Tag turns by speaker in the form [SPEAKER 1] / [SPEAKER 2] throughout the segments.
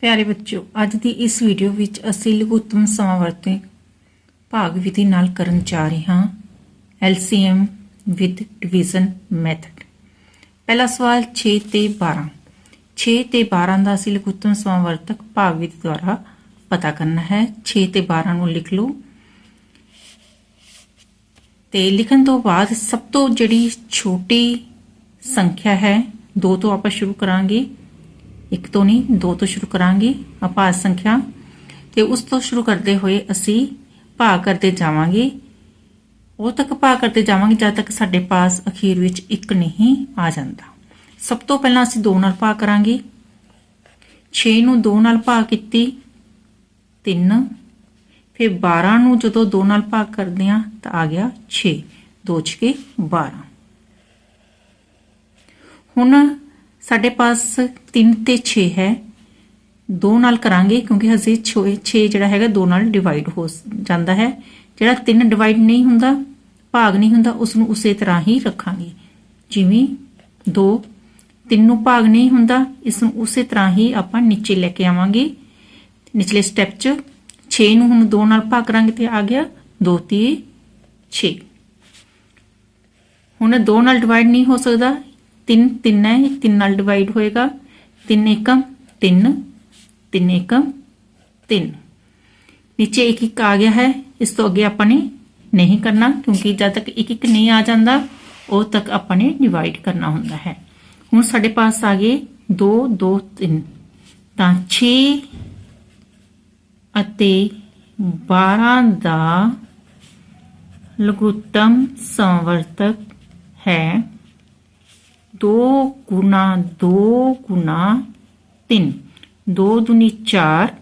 [SPEAKER 1] ਪਿਆਰੇ ਬੱਚਿਓ, ਅੱਜ ਦੀ ਇਸ ਵੀਡੀਓ ਵਿੱਚ ਅਸੀਂ ਲਘੁੱਤਮ ਸਮਾਵਰਤੀ ਭਾਗ ਵਿਧੀ ਨਾਲ ਕਰਨ ਜਾ ਰਹੇ ਹਾਂ LCM ਵਿਦ ਡਿਵੀਜ਼ਨ ਮੈਥਡ ਪਹਿਲਾ ਸਵਾਲ 6 ਤੇ 12 6 ਤੇ 12 ਦਾ ਅਸੀਂ ਲਘੁੱਤਮ ਸਮਾਵਰਤਕ ਭਾਗ ਵਿਧੀ ਦੁਆਰਾ ਪਤਾ ਕਰਨਾ ਹੈ। 6 ਤੇ 12 ਨੂੰ ਲਿਖ ਲਓ। ਤੇ ਲਿਖਣ ਤੋਂ ਬਾਅਦ ਸਭ ਤੋਂ ਜਿਹੜੀ ਛੋਟੀ ਸੰਖਿਆ ਹੈ 2 ਤੋਂ ਆਪਾਂ ਸ਼ੁਰੂ ਕਰਾਂਗੇ। ਇੱਕ ਤੋਂ ਨਹੀਂ, ਦੋ ਤੋਂ ਸ਼ੁਰੂ ਕਰਾਂਗੇ ਅਪਾਸ ਸੰਖਿਆ। ਤੇ ਉਸ ਤੋਂ ਸ਼ੁਰੂ ਕਰਦੇ ਹੋਏ ਅਸੀਂ ਭਾਗ ਕਰਦੇ ਜਾਵਾਂਗੇ। ਉਹ ਤੱਕ ਭਾਗ ਕਰਦੇ ਜਾਵਾਂਗੇ ਜਦ ਤੱਕ ਸਾਡੇ ਪਾਸ ਅਖੀਰ ਵਿੱਚ ਇੱਕ ਨਹੀਂ ਆ ਜਾਂਦਾ। ਸਭ ਤੋਂ ਪਹਿਲਾਂ ਅਸੀਂ 2 ਨਾਲ ਭਾਗ ਕਰਾਂਗੇ। 6 ਨੂੰ 2 ਨਾਲ ਭਾਗ ਕੀਤੀ 3 ਫਿਰ 12 ਨੂੰ ਜਦੋਂ 2 ਨਾਲ ਭਾਗ ਕਰਦੇ ਆ ਤਾਂ ਆ ਗਿਆ 6 2 6 12 ਹੁਣ ਸਾਡੇ ਪਾਸ 3 ਤੇ 6 ਹੈ। 2 ਨਾਲ ਕਰਾਂਗੇ ਕਿਉਂਕਿ ਹਜੇ 6 ਜਿਹੜਾ ਹੈਗਾ 2 ਨਾਲ ਡਿਵਾਈਡ ਹੋ ਜਾਂਦਾ ਹੈ। ਜਿਹੜਾ 3 ਡਿਵਾਈਡ ਨਹੀਂ ਹੁੰਦਾ, ਭਾਗ ਨਹੀਂ ਹੁੰਦਾ ਉਸ ਨੂੰ ਉਸੇ ਤਰ੍ਹਾਂ ਹੀ ਰੱਖਾਂਗੇ। ਜਿਵੇਂ 2 3 ਨੂੰ ਭਾਗ ਨਹੀਂ ਹੁੰਦਾ ਇਸ ਨੂੰ ਉਸੇ ਤਰ੍ਹਾਂ ਹੀ ਆਪਾਂ ਨੀਚੇ ਲੈ ਕੇ ਆਵਾਂਗੇ। ਨਿਚਲੇ ਸਟੈਪ 'ਚ 6 ਨੂੰ ਹੁਣ 2 ਨਾਲ ਭਾਗ ਕਰਾਂਗੇ ਤੇ ਆ ਗਿਆ 2 ਤੇ 6 ਹੁਣ 2 ਨਾਲ ਡਿਵਾਈਡ ਨਹੀਂ ਹੋ ਸਕਦਾ 3 3 ਹੈ 3 ਨਾਲ ਡਿਵਾਈਡ ਹੋਏਗਾ। 3 ਏਕਮ 3 3 ਏਕਮ 3 ਨੀਚੇ ਇੱਕ ਇੱਕ ਆ ਗਿਆ ਹੈ, ਇਸ ਤੋਂ ਅੱਗੇ ਆਪਾਂ ਨੇ ਨਹੀਂ ਕਰਨਾ, ਕਿਉਂਕਿ ਜਦ ਤੱਕ ਇੱਕ ਇੱਕ ਨਹੀਂ ਆ ਜਾਂਦਾ, ਉਹ ਤੱਕ ਆਪਾਂ ਨੇ ਡਿਵਾਈਡ ਕਰਨਾ ਹੁੰਦਾ ਹੈ। ਹੁਣ ਸਾਡੇ ਪਾਸ ਆ ਗਏ 2 2 3 ਤਾਂ 6 ਅਤੇ 12 ਦਾ ਲਘੁੱਤਮ ਸੰਵਰਤਕ ਹੈ। 2 ਗੁਣਾ 2 ਗੁਣਾ 3 2 ਦੁਨੀ 4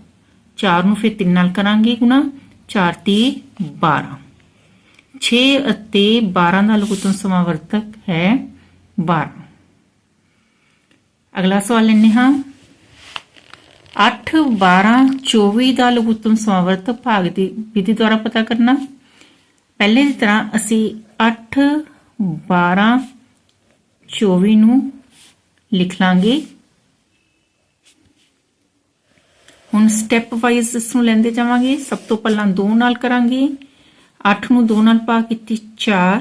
[SPEAKER 1] 4 ਨੂੰ ਫਿਰ 3 ਨਾਲ ਕਰਾਂਗੇ ਗੁਣਾ 4 ਤੇ 12 6 ਅਤੇ 12 ਦਾ ਲਘੁੱਤਮ ਸਮਾਵਰਤਕ ਹੈ 12 ਅਗਲਾ ਸਵਾਲ ਲੈਣੇ ਹਾਂ 8 12 24 ਦਾ ਲਘੁੱਤਮ ਸਮਾਵਰਤਕ ਭਾਗ ਦੀ ਵਿਧੀ ਦੁਆਰਾ ਪਤਾ ਕਰਨਾ ਪਹਿਲੇ ਦੀ ਤਰ੍ਹਾਂ ਅਸੀਂ 8 12 24 ਨੂੰ ਲਿਖ ਲਾਂਗੇ। ਹੁਣ ਸਟੈਪ ਵਾਈਜ਼ ਇਸ ਨੂੰ ਲੈਂਦੇ ਜਾਵਾਂਗੇ। ਸਭ ਤੋਂ ਪਹਿਲਾਂ 2 ਨਾਲ ਕਰਾਂਗੇ। 8 ਨੂੰ 2 ਨਾਲ ਪਾ ਕੀਤੀ 4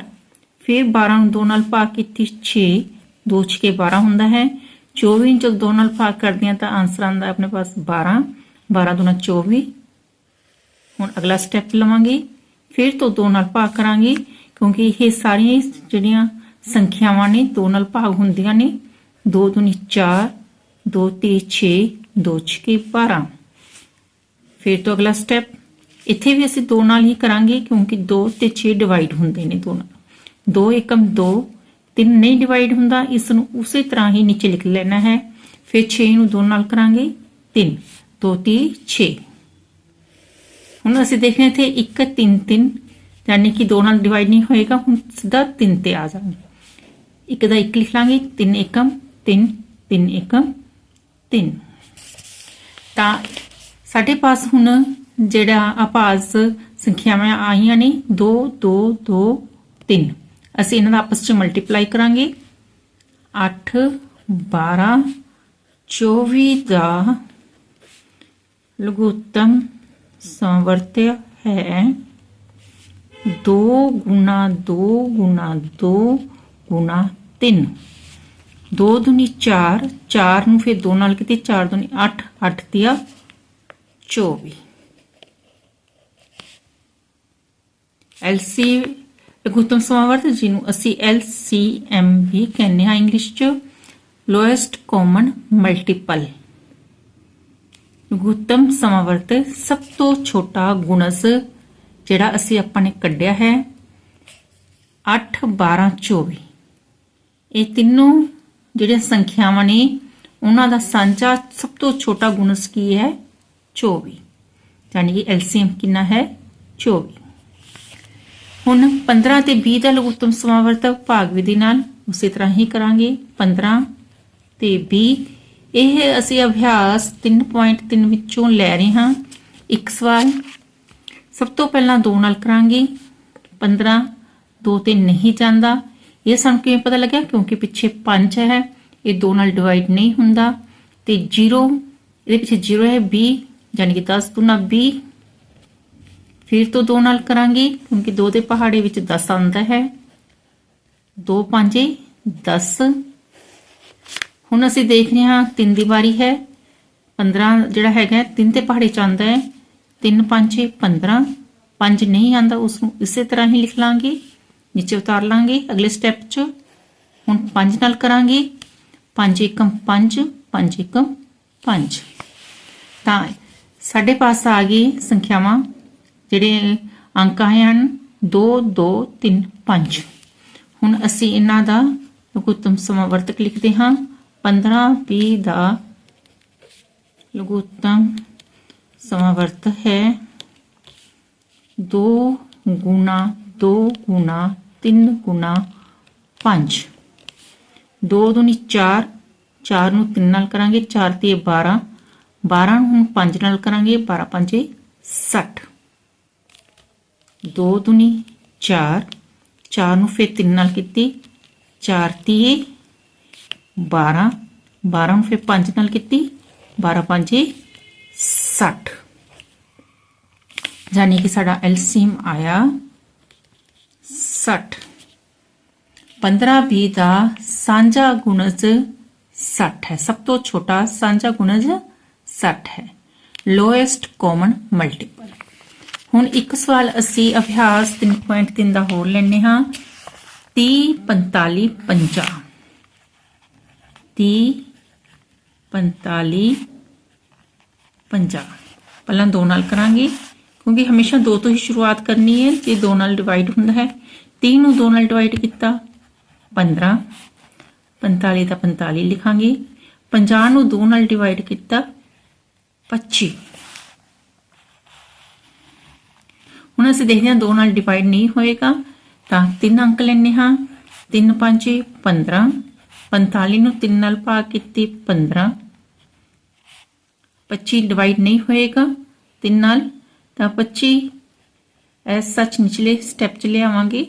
[SPEAKER 1] ਫਿਰ 12 ਨੂੰ 2 ਨਾਲ ਪਾ ਕੀਤੀ 6 2 6 12 ਹੁੰਦਾ ਹੈ। 24 ਨੂੰ ਜਦ 2 ਨਾਲ ਭਾਗ ਕਰਦੇ ਹਾਂ ਤਾਂ ਆਨਸਰ ਆਉਂਦਾ ਆਪਣੇ ਪਾਸ 12 12 ਦੁਨਾ 24 ਹੁਣ ਅਗਲਾ ਸਟੈਪ ਲਵਾਂਗੇ। ਫਿਰ ਤੋਂ 2 ਨਾਲ ਭਾਗ ਕਰਾਂਗੇ, ਕਿਉਂਕਿ ਇਹ ਸਾਰੀਆਂ ਜਿਹੜੀਆਂ ਸੰਖਿਆਵਾਂ ਨੇ, ਦੋ ਨਾਲ ਭਾਗ ਹੁੰਦੀਆਂ ਨੇ 2 ਦੁਨੀ 4 2 ਤੇ 6 2 6 12 ਫਿਰ ਤੋਂ ਅਗਲਾ ਸਟੈਪ ਇੱਥੇ ਵੀ ਅਸੀਂ ਦੋ ਨਾਲ ਹੀ ਕਰਾਂਗੇ ਕਿਉਂਕਿ 2 ਤੇ 6 ਡਿਵਾਈਡ ਹੁੰਦੇ ਨੇ ਦੋ ਨਾਲ 2 ਏਕਮ 2 3 ਨਹੀਂ ਡਿਵਾਈਡ ਹੁੰਦਾ, ਇਸ ਨੂੰ ਉਸੇ ਤਰ੍ਹਾਂ ਹੀ ਨੀਚੇ ਲਿਖ ਲੈਣਾ ਹੈ। ਫਿਰ 6 ਨੂੰ ਦੋ ਨਾਲ ਕਰਾਂਗੇ 3 2 ਤੇ 6 ਹੁਣ ਅਸੀਂ ਦੇਖਦੇ ਹਾਂ ਇੱਥੇ 1 3 3 ਯਾਨੀ ਕਿ ਦੋ ਨਾਲ ਡਿਵਾਈਡ ਨਹੀਂ ਹੋਏਗਾ, ਹੁਣ ਸਿੱਧਾ 3 ਤੇ ਆ ਜਾਵਾਂਗੇ ਇੱਕ ਦਾ ਇੱਕ ਲਿਖ ਲਾਂਗੇ 3 ਏਕਮ 3 3 ਏਕਮ 3 ਤਾਂ ਸਾਡੇ ਪਾਸ ਹੁਣ ਜਿਹੜਾ ਆਪਾਸ ਸੰਖਿਆਵਾਂ ਆਈਆਂ ਨੇ 2 2 2 3 ਅਸੀਂ ਇਹਨਾਂ ਦਾ ਆਪਸ ਵਿੱਚ ਮਲਟੀਪਲਾਈ ਕਰਾਂਗੇ। 8 12 24 ਦਾ ਲਘੁੱਤਮ ਸਮਵਰਤਿਆ ਹੈ। 2 ਗੁਣਾ 2 ਗੁਣਾ 2 ਗੁਣਾ 3 2 ਦੁਨੀ 4 4 ਨੂੰ ਫਿਰ 2 ਨਾਲ ਕਿਤੇ 4 ਦੁਨੀ 8 8 ਦਿਆ 24 LC ਲਘੁੱਤਮ ਸਮਾਵਰਤ ਜਿਹਨੂੰ ਅਸੀਂ LCM ਵੀ ਕਹਿੰਦੇ ਹਾਂ ਇੰਗਲਿਸ਼ 'ਚ ਲੋਐਸਟ ਕਾਮਨ ਮਲਟੀਪਲ ਲਘੁੱਤਮ ਸਮਾਵਰਤ ਸਭ ਤੋਂ ਛੋਟਾ ਗੁਣਸ, ਜਿਹੜਾ ਅਸੀਂ ਆਪਾਂ ਨੇ ਕੱਢਿਆ ਹੈ 8 12 24 ਇਹ ਤਿੰਨੋਂ ਜਿਹੜੀਆਂ ਸੰਖਿਆਵਾਂ ਨੇ, ਉਹਨਾਂ ਦਾ ਸਾਂਝਾ ਸਭ ਤੋਂ ਛੋਟਾ ਗੁਣਸ ਕੀ ਹੈ? 24 ਯਾਨੀ ਕਿ ਐਲਸੀਐਮ ਕਿੰਨਾ ਹੈ? 24 ਹੁਣ 15 ਤੇ 20 ਦਾ ਲਘੁੱਤਮ ਸਮਾਵਰਤਕ ਭਾਗ ਵਿਧੀ ਨਾਲ ਉਸੇ ਤਰ੍ਹਾਂ ਹੀ ਕਰਾਂਗੇ। 15 ਤੇ 20 ਇਹ ਅਸੀਂ ਅਭਿਆਸ 3.3 ਵਿੱਚੋਂ ਲੈ ਰਹੇ ਹਾਂ। ਇੱਕ ਸਵਾਲ। ਸਭ ਤੋਂ ਪਹਿਲਾਂ 2 ਨਾਲ ਕਰਾਂਗੇ। 15 2 ਤੇ ਨਹੀਂ ਜਾਂਦਾ। ਇਹ ਸਾਨੂੰ ਕਿਵੇਂ ਪਤਾ ਲੱਗਿਆ ਕਿਉਂਕਿ ਪਿੱਛੇ 5 ਹੈ, ਇਹ 2 ਨਾਲ ਡਿਵਾਈਡ ਨਹੀਂ ਹੁੰਦਾ ਤੇ 0 ਇਹਦੇ ਪਿੱਛੇ 0 ਹੈ 20 ਯਾਨੀ ਕਿ 10 ਗੁਣਾ 20 ਫਿਰ ਤੋਂ 2 ਨਾਲ ਕਰਾਂਗੇ ਕਿਉਂਕਿ 2 ਦੇ ਪਹਾੜੇ ਵਿੱਚ 10 ਆਉਂਦਾ ਹੈ। 2 5 10 ਹੁਣ ਅਸੀਂ ਦੇਖ ਰਹੇ ਹਾਂ 3 ਦੀ ਵਾਰੀ ਹੈ 15 ਜਿਹੜਾ ਹੈਗਾ 3 ਤੇ ਪਹਾੜੇ ਚ ਆਉਂਦਾ ਹੈ 3 5 15 5 ਨਹੀਂ ਆਉਂਦਾ ਉਸ ਨੂੰ ਇਸੇ ਤਰ੍ਹਾਂ ਹੀ ਲਿਖ ਲਾਂਗੇ। ਨੀਚੇ ਉਤਾਰ ਲਾਂਗੇ। ਅਗਲੇ ਸਟੈਪ 'ਚ ਹੁਣ 5 ਨਾਲ ਕਰਾਂਗੇ। 5 ਏਕਮ 5 5 ਏਕਮ 5 ਤਾਂ ਸਾਡੇ ਪਾਸ ਆ ਗਏ ਸੰਖਿਆਵਾਂ, ਜਿਹੜੇ ਅੰਕ ਆਏ ਹਨ। 2 2 3 5 ਹੁਣ ਅਸੀਂ ਇਹਨਾਂ ਦਾ ਲਘੁੱਤਮ ਸਮਾਵਰਤਕ ਲਿਖਦੇ ਹਾਂ। 15 20 ਦਾ ਲਘੁੱਤਮ ਸਮਾਵਰਤਕ ਹੈ। 2 ਗੁਣਾ 2 ਗੁਣਾ 3 ਗੁਣਾ 5 2 ਦੁਨੀ 4 4 ਨੂੰ 3 ਨਾਲ ਕਰਾਂਗੇ 4 ਤੇ 12 12 ਨੂੰ ਹੁਣ 5 ਨਾਲ ਕਰਾਂਗੇ 12 5 60 2 ਦੁਨੀ 4 4 ਨੂੰ ਫਿਰ 3 ਨਾਲ ਕੀਤੀ 4 ਤੀਏ 12 12 ਨੂੰ ਫਿਰ 5 ਨਾਲ ਕੀਤੀ 12 5 60 ਯਾਨੀ ਕਿ ਸਾਡਾ ਐਲਸੀਐਮ ਆਇਆ 60 15 20 ਦਾ ਸਾਂਝਾ ਗੁਣਜ 60 ਹੈ। ਸਭ ਤੋਂ ਛੋਟਾ ਸਾਂਝਾ ਗੁਣਜ 60 ਹੈ। ਲੋਐਸਟ ਕਾਮਨ ਮਲਟੀਪਲ ਹੁਣ ਇੱਕ ਸਵਾਲ ਅਸੀਂ ਅਭਿਆਸ 3.3 ਦਾ ਹੋਰ ਲੈਣੇ ਹਾਂ। 30 45 50 30 45 50 ਪਹਿਲਾਂ ਦੋ ਨਾਲ ਕਰਾਂਗੇ, ਕਿਉਂਕਿ ਹਮੇਸ਼ਾ ਦੋ ਤੋਂ ਹੀ ਸ਼ੁਰੂਆਤ ਕਰਨੀ ਹੈ, ਤੇ ਦੋ ਨਾਲ ਡਿਵਾਈਡ ਹੁੰਦਾ ਹੈ। 30 ਨੂੰ ਦੋ ਨਾਲ ਡਿਵਾਈਡ ਕੀਤਾ 15 45 ਦਾ 45 ਲਿਖਾਂਗੇ। 50 ਨੂੰ ਦੋ ਨਾਲ ਡਿਵਾਈਡ ਕੀਤਾ 25 ਹੁਣ ਅਸੀਂ ਦੇਖਦੇ ਹਾਂ ਦੋ ਨਾਲ ਡਿਵਾਈਡ ਨਹੀਂ ਹੋਏਗਾ, ਤਾਂ ਤਿੰਨ ਅੰਕ ਲੈਣੇ ਹਾਂ। 3 5 15 45 ਨੂੰ 3 ਨਾਲ ਭਾਗ ਕੀਤੀ 15 25 ਡਿਵਾਈਡ ਨਹੀਂ ਹੋਏਗਾ 3 ਨਾਲ, ਤਾਂ 25 ਐਸ ਸੱਚ ਨਿਚਲੇ ਸਟੈਪ ਚ ਲਿਆਵਾਂਗੇ।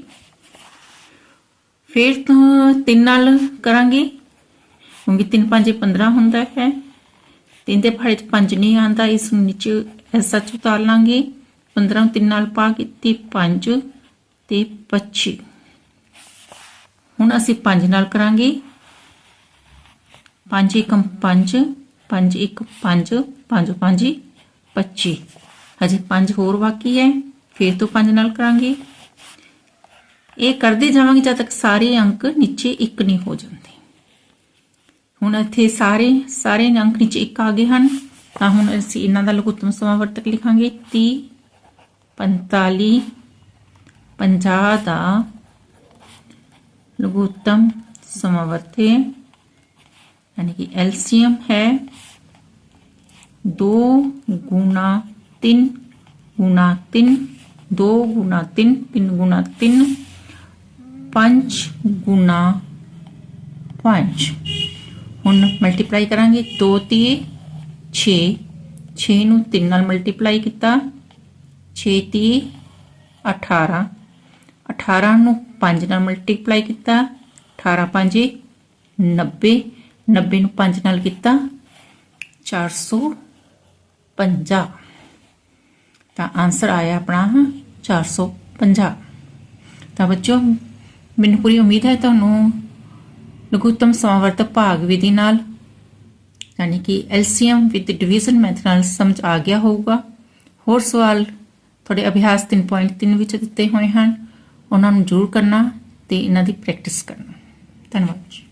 [SPEAKER 1] ਫਿਰ ਤੋਂ 3 ਨਾਲ ਕਰਾਂਗੇ, ਕਿਉਂਕਿ 3 5 15 ਹੁੰਦਾ ਹੈ। 3 ਦੇ ਪਹਾੜੇ ਚ 5 ਨਹੀਂ ਆਂਦਾ ਇਸ ਨੂੰ ਨੀਚੇ ਐਸ ਸੱਚ ਉਤਾਰ ਲਾਂਗੇ। 15 ਨੂੰ 3 ਨਾਲ ਪਾ ਕੀਤੀ 5 ਤੇ 25 ਹੁਣ ਅਸੀਂ 5 ਨਾਲ ਕਰਾਂਗੇ। 5 ਏਕਮ 5 5 1 5 5 5 25 ਹਜੇ 5 ਹੋਰ ਬਾਕੀ ਹੈ, ਫਿਰ ਤੋਂ 5 ਨਾਲ ਕਰਾਂਗੇ। ਇਹ ਕਰਦੇ ਜਾਵਾਂਗੇ ਜਦ ਤੱਕ ਸਾਰੇ ਅੰਕ ਨੀਚੇ ਇੱਕ ਨਹੀਂ ਹੋ ਜਾਂਦੇ ਹੁਣ ਇੱਥੇ ਸਾਰੇ ਸਾਰੇ ਅੰਕ ਨੀਚੇ ਇੱਕ ਆ ਗਏ ਹਨ ਤਾਂ ਹੁਣ ਅਸੀਂ ਇਹਨਾਂ ਦਾ ਲਘੁੱਤਮ ਸਮਾਵਰਤਕ ਲਿਖਾਂਗੇ 30 45 50 ਦਾ ਲਘੁੱਤਮ ਸਮਾਵਰਤ ਹੈ यानी कि एलसीएम है दो गुना तीन गुना तीन दो गुना तीन तीन गुना तीन 5 ਗੁਣਾ 5 ਹੁਣ ਮਲਟੀਪਲਾਈ ਕਰਾਂਗੇ। 2 3 6 6 ਨੂੰ 3 ਨਾਲ ਮਲਟੀਪਲਾਈ ਕੀਤਾ। 6 3 18 18 ਨੂੰ 5 ਨਾਲ ਮਲਟੀਪਲਾਈ ਕੀਤਾ। 18 5 90 90 ਨੂੰ 5 ਨਾਲ ਕੀਤਾ। 450 ਤਾਂ ਆਨਸਰ ਆਇਆ ਆਪਣਾ 450 ਤਾਂ ਬੱਚਿਓ ਮੈਨੂੰ ਪੂਰੀ ਉਮੀਦ ਹੈ ਤੁਹਾਨੂੰ ਲਘੁੱਤਮ ਸਮਾਵਰਤਕ ਭਾਗ ਵਿਧੀ ਨਾਲ, ਯਾਨੀ ਕਿ ਐਲਸੀਐਮ ਵਿਦ ਡਿਵੀਜ਼ਨ ਮੈਥਡ ਨਾਲ ਸਮਝ ਆ ਗਿਆ ਹੋਊਗਾ। ਹੋਰ ਸਵਾਲ ਤੁਹਾਡੇ ਅਭਿਆਸ 3.3 ਵਿੱਚ ਦਿੱਤੇ ਹੋਏ ਹਨ, ਉਹਨਾਂ ਨੂੰ ਜ਼ਰੂਰ ਕਰਨਾ ਤੇ ਇਹਨਾਂ ਦੀ ਪ੍ਰੈਕਟਿਸ ਕਰਨਾ। ਧੰਨਵਾਦ ਜੀ।